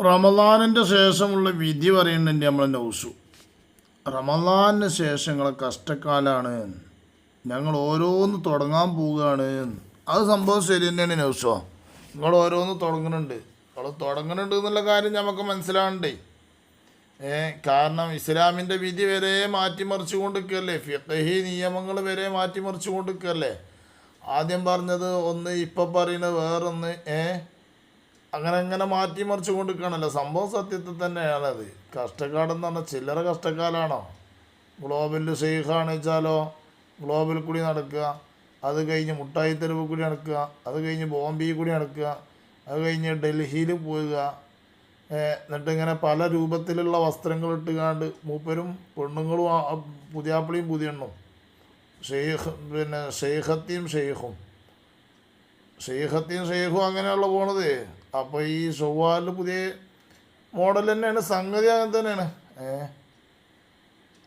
റമദാനിന്റെ ശേഷമുള്ള വിധി പറയുന്നുണ്ട് നമ്മൾ നൗസു. റമദാനിന് ശേഷങ്ങളെ കഷ്ടക്കാലാണ്. ഞങ്ങൾ ഓരോന്ന് തുടങ്ങാൻ പോവുകയാണ്. അത് സംഭവം ശരി തന്നെയാണ് നൗസോ. നിങ്ങൾ ഓരോന്ന് തുടങ്ങുന്നുണ്ട്. നിങ്ങൾ തുടങ്ങുന്നുണ്ട് എന്നുള്ള കാര്യം നമുക്ക് മനസ്സിലാവണ്ടേ? ഏ കാരണം ഇസ്ലാമിന്റെ വിധി വരെ മാറ്റിമറിച്ചു കൊണ്ടിരിക്കുകയല്ലേ ഫിഖഹി നിയമങ്ങൾ വരെ മാറ്റിമറിച്ചു കൊണ്ടിരിക്കുകയല്ലേ ആദ്യം പറഞ്ഞത് ഒന്ന് ഇപ്പം പറയുന്നത് വേറൊന്ന് ഏ? അങ്ങനെ അങ്ങനെ മാറ്റിമറിച്ചു കൊണ്ടിരിക്കുകയാണല്ലോ. സംഭവം സത്യത്തിൽ തന്നെയാണത്. കഷ്ടക്കാടെന്ന് പറഞ്ഞാൽ ചില്ലറ കഷ്ടക്കാലാണോ ഗ്ലോബലിൽ വെച്ചാലോ ഗ്ലോബൽ കൂടി നടക്കുക. അത് കഴിഞ്ഞ് മുട്ടായി തെരുവ് കൂടി നടക്കുക. അത് കഴിഞ്ഞ് ബോംബെയിൽ കൂടി നടക്കുക. അത് കഴിഞ്ഞ് ഡൽഹിയിൽ പോവുക. എന്നിട്ട് ഇങ്ങനെ പല രൂപത്തിലുള്ള വസ്ത്രങ്ങൾ ഇട്ടുകാണ്ട് മൂപ്പരും പെണ്ണുങ്ങളും പുതിയാപ്പിളിയും പുതിയെണ്ണും. ഷെയ്ഖ് പിന്നെ ഷെയ്ഖത്തിയും ഷെയ്ഖും ഷെയ്ഖത്തിയും ഷെയ്ഖും അങ്ങനെയുള്ള പോണത്. അപ്പോൾ ഈ ചൊവ്വാലിൽ പുതിയ മോഡൽ തന്നെയാണ് സംഗതി അങ്ങനെ തന്നെയാണ്. ഏ?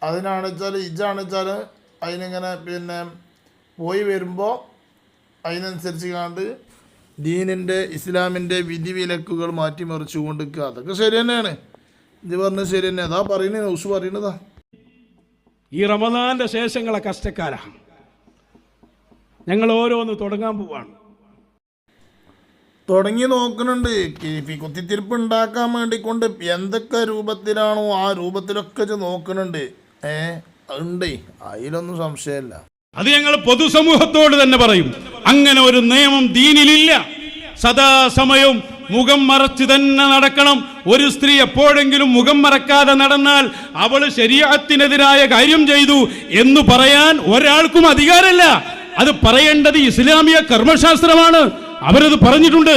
അതിനാണെച്ചാൽ ഇജാണെച്ചാൽ അതിനിങ്ങനെ പിന്നെ പോയി വരുമ്പോൾ അതിനനുസരിച്ച് കണ്ട് ദീനിന്റെ ഇസ്ലാമിന്റെ വിധിവിലക്കുകൾ മാറ്റിമറിച്ചു കൊണ്ടിരിക്കുക അതൊക്കെ ശരി തന്നെയാണ്. ഇത് പറഞ്ഞത് ശരി തന്നെ. അതാ പറയുന്നത് ന്യൂസ് പറയണതാ ഈ റമദാന്റെ ശേഷങ്ങളെ കഷ്ടക്കാരാണ് ഞങ്ങൾ ഓരോന്ന് തുടങ്ങാൻ പോവാണ്. തുടങ്ങി നോക്കുന്നുണ്ട്. കുത്തിത്തിരിപ്പ് ഉണ്ടാക്കാൻ വേണ്ടി കൊണ്ട് എന്തൊക്കെ രൂപത്തിലാണോ ആ രൂപത്തിലൊക്കെ നോക്കുന്നുണ്ട്. ഏ ഉണ്ട് അതിലൊന്നും സംശയമില്ല. അത് ഞങ്ങൾ പൊതുസമൂഹത്തോട് തന്നെ പറയും. അങ്ങനെ ഒരു നിയമം ദീനിലില്ല. സദാസമയവും മുഖം മറച്ച് തന്നെ നടക്കണം. ഒരു സ്ത്രീ എപ്പോഴെങ്കിലും മുഖം മറക്കാതെ നടന്നാൽ അവൾ ശരീരത്തിനെതിരായ കാര്യം ചെയ്തു എന്ന് പറയാൻ ഒരാൾക്കും അധികാരമല്ല. അത് പറയേണ്ടത് ഇസ്ലാമിക കർമ്മശാസ്ത്രമാണ്. അവരത് പറഞ്ഞിട്ടുണ്ട്.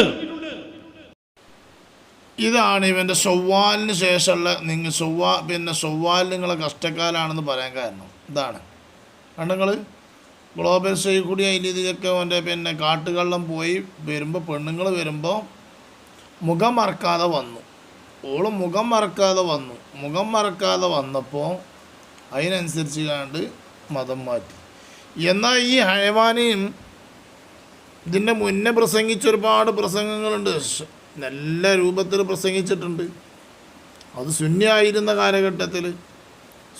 ഇതാണ് ഇവന്റെ സൊവ്വാലിന് ശേഷമുള്ള നിങ്ങൾ സൊവ്വാ പിന്നെ സൊവ്വാൽ നിങ്ങളെ കഷ്ടക്കാലാണെന്ന് പറയാൻ കാരണം. ഇതാണ്. കണ്ടങ്ങൾ ഗ്ലോബൽ സൈ കൂടി അതിന്റെ ഇതിലൊക്കെ അവന്റെ പിന്നെ കാട്ടുകള്ളം പോയി വരുമ്പോൾ പെണ്ണുങ്ങൾ വരുമ്പോൾ മുഖം മറക്കാതെ വന്നു. ഓൾ മുഖം മറക്കാതെ വന്നു. മുഖം മറക്കാതെ വന്നപ്പോൾ അതിനനുസരിച്ച് കണ്ട് മതം മാറ്റി. എന്നാൽ ഈ ഹൈവാനെയും ഇതിന്റെ മുന്നേ പ്രസംഗിച്ച ഒരുപാട് പ്രസംഗങ്ങളുണ്ട്. നല്ല രൂപത്തിൽ പ്രസംഗിച്ചിട്ടുണ്ട്. അത് ശൂന്യമായിരുന്ന കാലഘട്ടത്തിൽ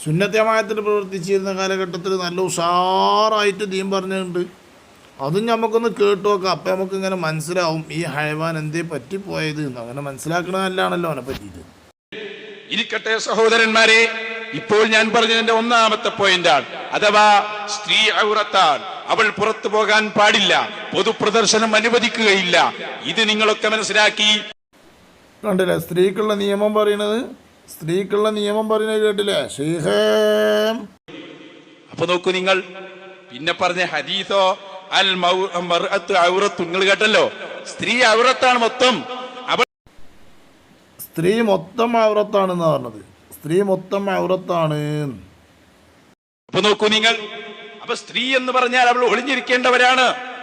സുന്നത്യമായത്തിൽ പ്രവർത്തിച്ചിരുന്ന കാലഘട്ടത്തിൽ നല്ല ഉഷാറായിട്ട് ദീം പറഞ്ഞിട്ടുണ്ട്. അതും നമുക്കൊന്ന് കേട്ടു നോക്കാം. അപ്പം നമുക്ക് ഇങ്ങനെ മനസ്സിലാവും ഈ ഹൈവാൻ എന്തേ പറ്റിപ്പോയത് എന്ന്. അങ്ങനെ മനസ്സിലാക്കണമല്ലാണല്ലോ അവനെ പറ്റിയിട്ട്. ഇരിക്കട്ടെ സഹോദരന്മാരെ ഇപ്പോൾ ഞാൻ പറഞ്ഞതിന്റെ ഒന്നാമത്തെ പോയിന്റാണ് അഥവാ സ്ത്രീ ഔറത്താൻ അവൾ പുറത്തു പോകാൻ പാടില്ല. പൊതുപ്രദർശനം അനുവദിക്കുകയില്ല. ഇത് നിങ്ങളൊക്കെ മനസ്സിലാക്കി. കണ്ടില്ലേ? സ്ത്രീക്കുള്ള നിയമം പറയണത് സ്ത്രീക്കുള്ള നിയമം പറയുന്നത് കേട്ടില്ലേ? അപ്പൊ നോക്കൂ നിങ്ങൾ. പിന്നെ പറഞ്ഞ ഹദീസോ അൽ ഔറത്തു നിങ്ങൾ കേട്ടല്ലോ. സ്ത്രീ ഔറത്താണ് മൊത്തം. സ്ത്രീ മൊത്തം ഔറത്താണെന്ന് പറഞ്ഞത്. സ്ത്രീ മൊത്തം ഔറത്താണ്. അപ്പൊ നോക്കൂ നിങ്ങൾ. അപ്പൊ സ്ത്രീ എന്ന് പറഞ്ഞാൽ അവൾ ഒളിഞ്ഞിരിക്കേണ്ടവരാണ്.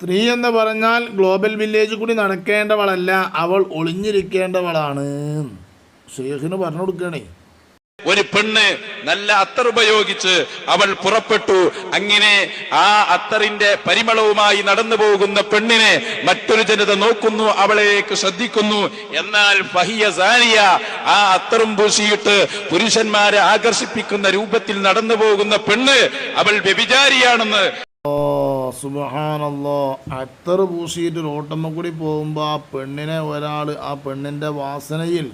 സ്ത്രീ എന്ന് പറഞ്ഞാൽ ഗ്ലോബൽ വില്ലേജ് കൂടി നടക്കേണ്ടവളല്ല അവൾ ഒളിഞ്ഞിരിക്കേണ്ടവളാണ്. ഷെയ്ഖിന് പറഞ്ഞു കൊടുക്കണേ ഒരു പെണ്ണ് നല്ല അത്തർ ഉപയോഗിച്ച് അവൾ പുറപ്പെട്ടു. അങ്ങനെ ആ അത്തറിന്റെ പരിമളവുമായി നടന്നു പോകുന്ന പെണ്ണിനെ മറ്റൊരു ജനത നോക്കുന്നു അവളേക്ക് ശ്രദ്ധിക്കുന്നു. എന്നാൽ ഫഹിയ സാനിയ ആ അത്തറും പൂശിയിട്ട് പുരുഷന്മാരെ ആകർഷിപ്പിക്കുന്ന രൂപത്തിൽ നടന്നു പോകുന്ന പെണ്ണ് അവൾ വ്യഭിചാരിയാണെന്ന്. ഓ സുബഹാനല്ലോ. അത്തർ പൂശിയിട്ട് റോട്ടമ്മ കൂടി പോകുമ്പോൾ ആ പെണ്ണിനെ ഒരാൾ ആ പെണ്ണിന്റെ വാസനയിൽ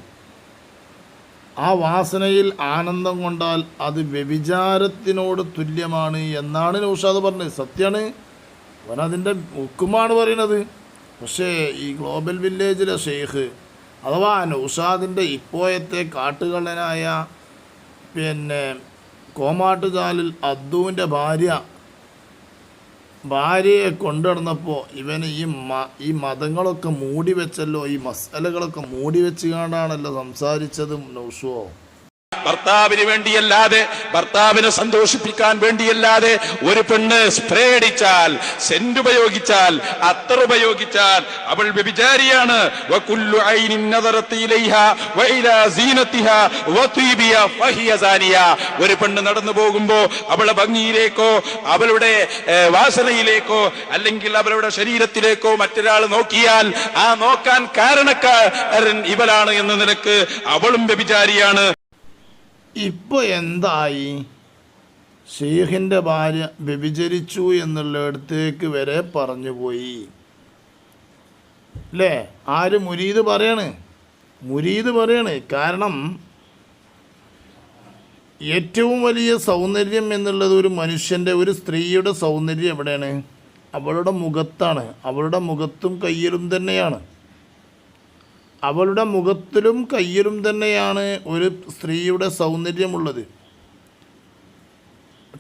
ആ വാസനയിൽ ആനന്ദം കൊണ്ടാൽ അത് വ്യഭിചാരത്തിനോട് തുല്യമാണ് എന്നാണ് നൗഷാദ് പറഞ്ഞത്. സത്യമാണ് അവനതിന്റെ ഉക്കുമാണ് പറയുന്നത്. പക്ഷേ ഈ ഗ്ലോബൽ വില്ലേജിലെ ഷെയ്ഖ് അഥവാ നൗഷാദിന്റെ ഇപ്പോഴത്തെ കാട്ടുകള്ളനായ പിന്നെ കോമാട്ടുചാലിൽ അദ്ദുവിന്റെ ഭാര്യ ഭാര്യയെ കൊണ്ടുനടന്നപ്പോൾ ഇവന് ഈ മ ഈ മതങ്ങളൊക്കെ മൂടിവെച്ചല്ലോ ഈ മസാലകളൊക്കെ മൂടി വെച്ച് കാണ്ടാണല്ലോ സംസാരിച്ചതും നൗഷുവോ? ഭർത്താവിന് വേണ്ടിയല്ലാതെ ഭർത്താവിനെ സന്തോഷിപ്പിക്കാൻ വേണ്ടിയല്ലാതെ ഒരു പെണ്ണ് സ്പ്രേ അടിച്ചാൽ സെന്റ് ഉപയോഗിച്ചാൽ അത്തർ ഉപയോഗിച്ചാൽ അവൾ വ്യഭിചാരിയാണ്. ഒരു പെണ്ണ് നടന്നു പോകുമ്പോ അവളെ ഭംഗിയിലേക്കോ അവളുടെ വാസനയിലേക്കോ അല്ലെങ്കിൽ അവളുടെ ശരീരത്തിലേക്കോ മറ്റൊരാൾ നോക്കിയാൽ ആ നോക്കാൻ കാരണക്കാരൻ ഇവരാണ് എന്ന നിലയ്ക്ക് അവളും വ്യഭിചാരിയാണ് ഇപ്പൊ എന്തായി? ഷെയ്ഖിന്റെ ഭാര്യ വ്യഭിചരിച്ചു എന്നുള്ളിടത്തേക്ക് വരെ പറഞ്ഞുപോയി അല്ലേ ആര് മുരീദ് പറയാണ്? മുരീദ് പറയാണ്. കാരണം ഏറ്റവും വലിയ സൗന്ദര്യം എന്നുള്ളത് ഒരു മനുഷ്യന്റെ ഒരു സ്ത്രീയുടെ സൗന്ദര്യം എവിടെയാണ്? അവളുടെ മുഖത്താണ്. അവളുടെ മുഖത്തും കയ്യിലും തന്നെയാണ്. അവളുടെ മുഖത്തിലും കയ്യിലും തന്നെയാണ് ഒരു സ്ത്രീയുടെ സൗന്ദര്യമുള്ളത്.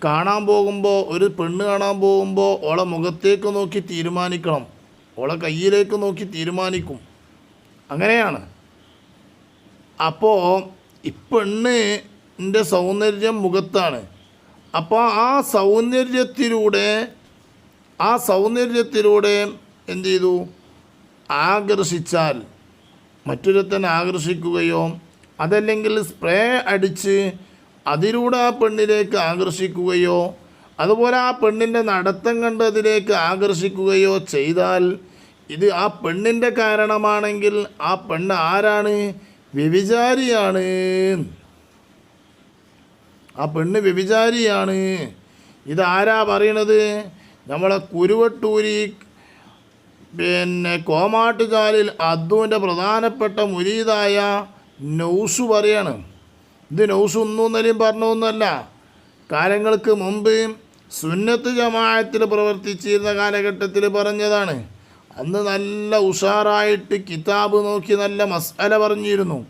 കാണാൻ പോകുമ്പോൾ ഒരു പെണ്ണ് കാണാൻ പോകുമ്പോൾ ഓളെ മുഖത്തേക്ക് നോക്കി തീരുമാനിക്കണം. ഓളെ കയ്യിലേക്ക് നോക്കി തീരുമാനിക്കും. അങ്ങനെയാണ്. അപ്പോൾ ഈ പെണ്ണിന്റെ സൗന്ദര്യം മുഖത്താണ്. അപ്പോൾ ആ സൗന്ദര്യത്തിലൂടെ ആ സൗന്ദര്യത്തിലൂടെ എന്ത് ചെയ്തു? ആകർഷിച്ചാൽ മറ്റൊരുത്തനെ ആകർഷിക്കുകയോ അതല്ലെങ്കിൽ സ്പ്രേ അടിച്ച് അതിലൂടെ ആ പെണ്ണിലേക്ക് ആകർഷിക്കുകയോ അതുപോലെ ആ പെണ്ണിന്റെ നടത്തം കണ്ട് അതിലേക്ക് ആകർഷിക്കുകയോ ചെയ്താൽ ഇത് ആ പെണ്ണിന്റെ കാരണമാണെങ്കിൽ ആ പെണ്ണ് ആരാണ്? വ്യഭിചാരിയാണ്. ആ പെണ്ണ് വ്യഭിചാരിയാണ്. ഇതാരാ പറയണത്? നമ്മളെ കുരുവട്ടൂരി പിന്നെ കോമാട്ടുകാലിൽ അദ്ദുവിന്റെ പ്രധാനപ്പെട്ട മുരീതായ നൗസു പറയാണ്. ഇത് നൗസു ഒന്നും പറഞ്ഞൊന്നല്ല. കാലങ്ങൾക്ക് മുമ്പ് സുന്നത്ത് ജമായത്തിൽ പ്രവർത്തിച്ചിരുന്ന കാലഘട്ടത്തിൽ പറഞ്ഞതാണ്. അന്ന് നല്ല ഉഷാറായിട്ട് കിതാബ് നോക്കി നല്ല മസാല പറഞ്ഞിരുന്നു.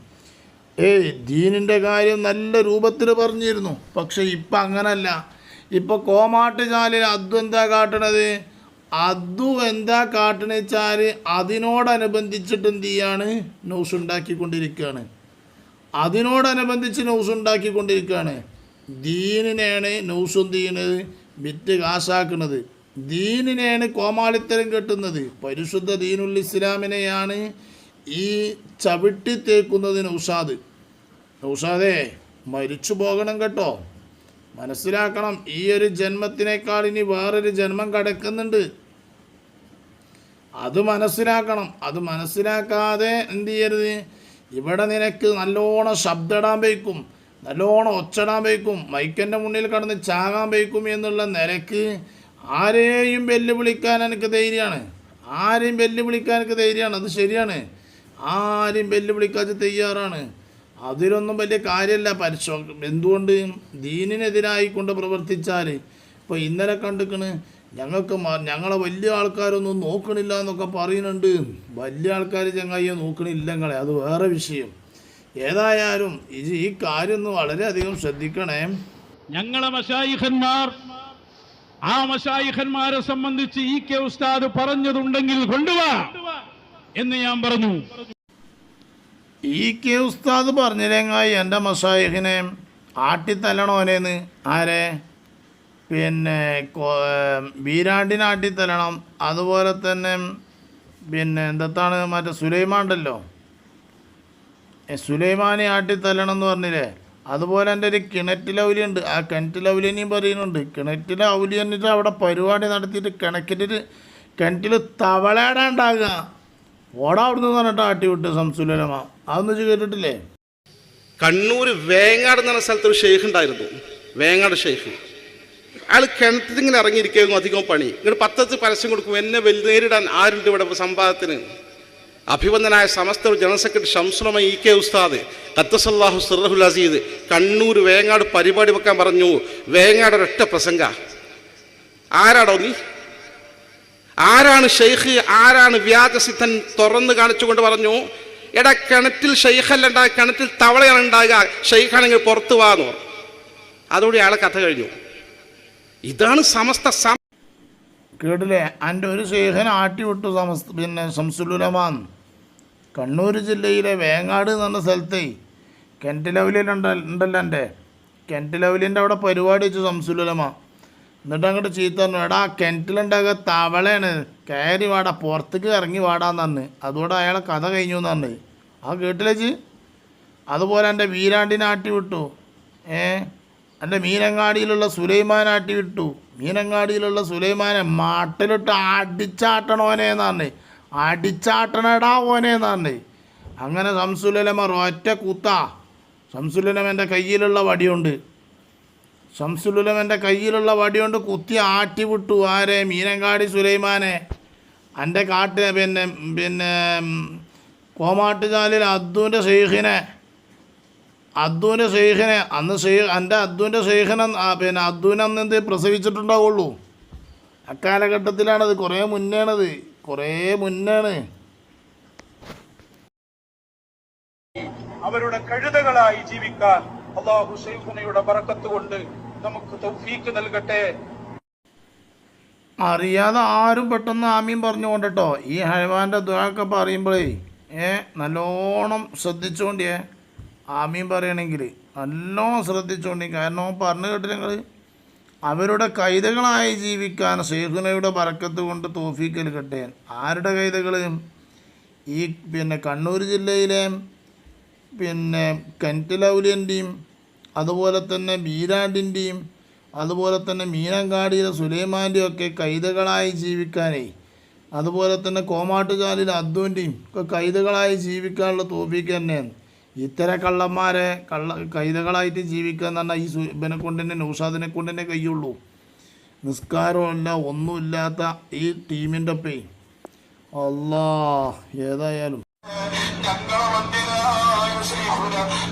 ഏയ് ദീനിന്റെ കാര്യം നല്ല രൂപത്തിൽ പറഞ്ഞിരുന്നു. പക്ഷേ ഇപ്പം അങ്ങനല്ല. ഇപ്പോൾ കോമാട്ടുചാലിൽ അദ്വന്ത കാട്ടണത്? അദ്ദു എന്താ കാട്ടണെന്ന് വെച്ചാൽ അതിനോടനുബന്ധിച്ചിട്ട് എന്ത് ചെയ്യാണ് ന്യൂസ് ഉണ്ടാക്കിക്കൊണ്ടിരിക്കുകയാണ് അതിനോടനുബന്ധിച്ച് ന്യൂസ് ഉണ്ടാക്കിക്കൊണ്ടിരിക്കുകയാണ് ദീനിനെയാണ് ന്യൂസ് എന്ത് ചെയ്യണത് വിറ്റ് കാശാക്കുന്നത് ദീനിനെയാണ് കോമാളിത്തരം കെട്ടുന്നത്. പരിശുദ്ധ ദീനുൽ ഇസ്ലാമിനെയാണ് ഈ ചവിട്ടി തേക്കുന്നത് നൗസാദ്. നൗസാദേ മരിച്ചു പോകണം കേട്ടോ. മനസ്സിലാക്കണം. ഈ ഒരു ജന്മത്തിനേക്കാൾ ഇനി വേറൊരു ജന്മം കിടക്കുന്നുണ്ട്. അത് മനസ്സിലാക്കണം. അത് മനസ്സിലാക്കാതെ എന്ത് ചെയ്യരുത്? ഇവിടെ നിനക്ക് നല്ലോണം ശബ്ദമിടാൻ വയ്ക്കും. നല്ലോണം ഒച്ചടാൻ വയ്ക്കും. മൈക്കന്റെ മുന്നിൽ കടന്ന് ചാകാൻ വയ്ക്കും എന്നുള്ള നിലയ്ക്ക് ആരെയും വെല്ലുവിളിക്കാൻ എനിക്ക് ധൈര്യമാണ്. ആരെയും വെല്ലുവിളിക്കാൻ എനിക്ക് ധൈര്യമാണ്. അത് ശരിയാണ്. ആരെയും വെല്ലുവിളിക്കാതെ തയ്യാറാണ്. അതിലൊന്നും വലിയ കാര്യമല്ല പരിശോ എന്തുകൊണ്ട് ദീനിനെതിരായി കൊണ്ട് പ്രവർത്തിച്ചാൽ ഇപ്പോൾ ഇന്നലെ കണ്ടിക്കണ് ഞങ്ങൾക്ക് ഞങ്ങളെ വലിയ ആൾക്കാരൊന്നും നോക്കണില്ല എന്നൊക്കെ പറയുന്നുണ്ട്. വലിയ ആൾക്കാർ ചങ്ങായിയെ നോക്കണില്ല ഞങ്ങളെ. അത് വേറെ വിഷയം. ഏതായാലും ഇത് ഈ കാര്യം ഒന്ന് വളരെയധികം ശ്രദ്ധിക്കണേ. ഞങ്ങളെ മഷായിഖന്മാർ ആ മഷായിഖന്മാരെ സംബന്ധിച്ച് ഈ കെ ഉസ്താദ് പറഞ്ഞതുണ്ടെങ്കിൽ കൊണ്ടുവാ എന്ന് ഞാൻ പറഞ്ഞു. ഈ കെ ഉസ്താദ് പറഞ്ഞില്ലെങ്കായി എന്റെ മസായിഹിനെ ആട്ടിത്തല്ലണോനേന്ന്? ആരെ? പിന്നെ വീരാണ്ടിനെ ആട്ടിത്തല്ലണം. അതുപോലെ തന്നെ പിന്നെ എന്താണ് മറ്റേ സുലൈമാണ്ടല്ലോ? സുലൈമാനെ ആട്ടിത്തല്ലണം എന്ന് പറഞ്ഞില്ലേ? അതുപോലെ എന്റെ ഒരു കിണറ്റിലെ ഉണ്ട്. ആ കിണറ്റിലെ ഔലിയനെയും പറയുന്നുണ്ട്. കിണറ്റിലെ ഔലി എന്നിട്ട് അവിടെ പരിപാടി നടത്തിയിട്ട് കിണറ്റിൽ കിണറ്റിൽ തവളയുടെ ഉണ്ടാകുക ഓടാ അവിടുന്ന് പറഞ്ഞിട്ട് ആട്ടി വിട്ട് സംസുലമ അതൊന്നും വെച്ച് കേട്ടിട്ടില്ലേ? കണ്ണൂർ വേങ്ങാട് എന്ന സ്ഥലത്ത് ഒരു ഷെയ്ഖ് ഉണ്ടായിരുന്നു. വേങ്ങാട് ഷെയ്ഖ്. അയാൾ കിണറ്റിൽ ഇങ്ങനെ ഇറങ്ങിയിരിക്കുന്നു അധികം പണി. ഇങ്ങനെ പത്തത്ത് പരസ്യം കൊടുക്കും എന്നെ വെൽ നേരിടാൻ ആരുണ്ട് ഇവിടെ സംവാദത്തിന്? അഭിവന്ദനായ സമസ്ത general secretary Shamsul Ulama E K ഉസ്താദ് കത്തസല്ലാഹു സിറഹുൽ അസീദ് കണ്ണൂർ വേങ്ങാട് പരിപാടി വെക്കാൻ പറഞ്ഞു. വേങ്ങാട് ഒരൊറ്റ പ്രസംഗ. ആരാടോ നീ? ആരാണ് ഷെയ്ഖ് ആരാണ് വ്യാജസിദ്ധൻ? തുറന്ന് കാണിച്ചുകൊണ്ട് പറഞ്ഞു എടാ കിണറ്റിൽ ഷെയ്ഖല്ല ഉണ്ടാകുക കിണറ്റിൽ തവളയാണ് ഉണ്ടാകുക. ഷെയ്ഖാണെങ്കിൽ പുറത്തു വാന്ന് അതോടെ അയാളെ കഥ കഴിഞ്ഞു. ഇതാണ് സമസ്ത സം കേട്ടില്ലേ? എന്റെ ഒരു ശേഖൻ ആട്ടിവിട്ടു സമസ്ത പിന്നെ ശംസുലുലമാൻ കണ്ണൂർ ജില്ലയിലെ വേങ്ങാട് എന്ന് പറഞ്ഞ സ്ഥലത്തെ കെന്റ് ഉണ്ടല്ലോ എന്റെ കെന്റ് ലവലിന്റെ അവിടെ പരിപാടി വെച്ചു സംസുലമ എന്നിട്ട് അങ്ങോട്ട് ചീത്ത പറഞ്ഞു എടാ കിണറ്റിലുണ്ടാകുക തവളയാണ്. കയറി വാടാ പുറത്തേക്ക് ഇറങ്ങി വാടാന്ന് പറഞ്ഞ് അതുകൊണ്ട് അയാളെ കഥ കഴിഞ്ഞു എന്ന് പറഞ്ഞ് ആ കേട്ടില്ലേച്ച് അതുപോലെ എന്റെ വീരാണ്ടിനെ ആട്ടി വിട്ടു. ഏ? എന്റെ മീനങ്ങാടിയിലുള്ള സുലൈമാൻ ആട്ടി വിട്ടു. മീനങ്ങാടിയിലുള്ള സുലൈമാനെ മാട്ടിലിട്ട് അടിച്ചാട്ടണോനെ എന്നാണ്. അടിച്ചാട്ടണടാ ഓനെ എന്നാണ്. അങ്ങനെ സംസുലമ ഒറ്റ കുത്താ. സംസുലമന്റെ കയ്യിലുള്ള വടിയുണ്ട്. ശംസുലുലമന്റെ കയ്യിലുള്ള വടികൊണ്ട് കുത്തി ആട്ടി വിട്ടു ആരെ? മീനങ്കാടി സുലൈമാനെ. എന്റെ കാട്ട് പിന്നെ പിന്നെ കോമാട്ടുചാലിൽ അദ്ദുവിന്റെ ഷെയ്ഖിനെ അദ്ദുവിന്റെ ഷെയ്ഖിനെ അന്ന് ഷെയ്ഖ് എന്റെ അദ്ദുവിന്റെ ഷെയ്ഖിനെ പിന്നെ അദ്ദുവിനെ അന്ന് എന്ത് പ്രസവിച്ചിട്ടുണ്ടാവുള്ളൂ. അക്കാലഘട്ടത്തിലാണത്. കുറേ മുന്നേണത്. കുറേ മുന്നാണ്. അവരുടെ കഴുതകളായി ജീവിക്കാൻ അള്ളാഹു ഷെയ്ഖുനയുടെ ബറക്കത്ത് കൊണ്ട് നമുക്ക് തൗഫീക്ക് നൽകട്ടെ. അറിയാതെ ആരും പെട്ടെന്ന് ആമീൻ പറഞ്ഞു കൊണ്ടിട്ടോ ഈ ഹൈവാന്റെ ദുആക്ക പറയുമ്പോഴേ ഏ നല്ലോണം ശ്രദ്ധിച്ചുകൊണ്ടേ ആമീൻ പറയണമെങ്കിൽ നല്ലോണം ശ്രദ്ധിച്ചുകൊണ്ടേ കാരണം പറഞ്ഞു കേട്ടില്ല അവരുടെ കൈതകളായി ജീവിക്കാൻ ഷെയ്ഖുനയുടെ പറക്കത്ത് കൊണ്ട് തോഫീക്കൽ കിട്ടേ ആരുടെ കൈതകൾ ഈ പിന്നെ കണ്ണൂർ ജില്ലയിലെ പിന്നെ കെന്റിലൗലിയന്റെയും അതുപോലെ തന്നെ ബീരാണ്ടിന്റെയും അതുപോലെ തന്നെ മീനങ്കാടിയിലെ സുലൈമാന്റെയും ഒക്കെ കൈതകളായി ജീവിക്കാനേ അതുപോലെ തന്നെ കോമാട്ടുകാലിലെ അദ്ദുവിന്റെയും ഒക്കെ കൈതകളായി ജീവിക്കാനുള്ള തോപ്പിക്ക് തന്നെയാണ്. ഇത്തരം കള്ളന്മാരെ കള്ള കൈതകളായിട്ട് ജീവിക്കുക എന്ന് പറഞ്ഞാൽ ഈ ഇവനെ കൊണ്ട് തന്നെ നൗഷാദിനെ കൊണ്ട് തന്നെ കഴിയുള്ളൂ. നിസ്കാരമല്ല ഒന്നുമില്ലാത്ത ഈ ടീമിന്റെ ഒപ്പേ. അല്ലാ ഏതായാലും.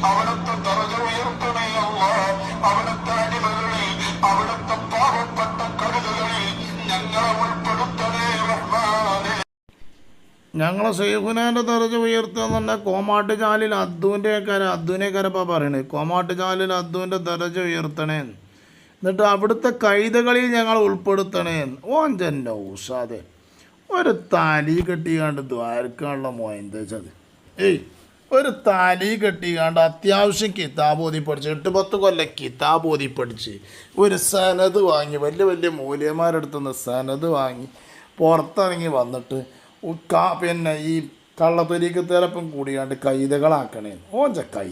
അവിടുത്തെ ഞങ്ങളെ സൈഹുനാന്റെ ദർജ ഉയർത്തുക എന്ന് പറഞ്ഞാൽ കോമാട്ടുചാലിൽ അദ്ദുവിന്റെ കര അദ്ദുവിനെ കരപ്പാ പറയണത് കോമാട്ടുചാലിൽ അദ്ദുവിന്റെ ദർജ ഉയർത്തണേ. എന്നിട്ട് അവിടുത്തെ കൈതകളിൽ ഞങ്ങൾ ഉൾപ്പെടുത്തണേ. ഓഞ്ചന്റെ ഊസാതെ ഒരു താലി കെട്ടിക്കാണ്ട് ദ്വാരക്കാനുള്ള മോയന്താ ഏയ് ഒരു താലി കെട്ടിക്കാണ്ട് അത്യാവശ്യം കിതാബ് ഓതി പഠിച്ച് എട്ട് പത്ത് കൊല്ലം കിതാബ് ഓതി പഠിച്ച് ഒരു സനത് വാങ്ങി വലിയ വലിയ മൂല്യന്മാരെടുത്തുനിന്ന് സനത് വാങ്ങി പുറത്തിറങ്ങി വന്നിട്ട് പിന്നെ ഈ കള്ളത്തൊലിക്കത്തേരപ്പം കൂടിയാണ്ട് കൈതകളാക്കണേ ഓഞ്ച കൈ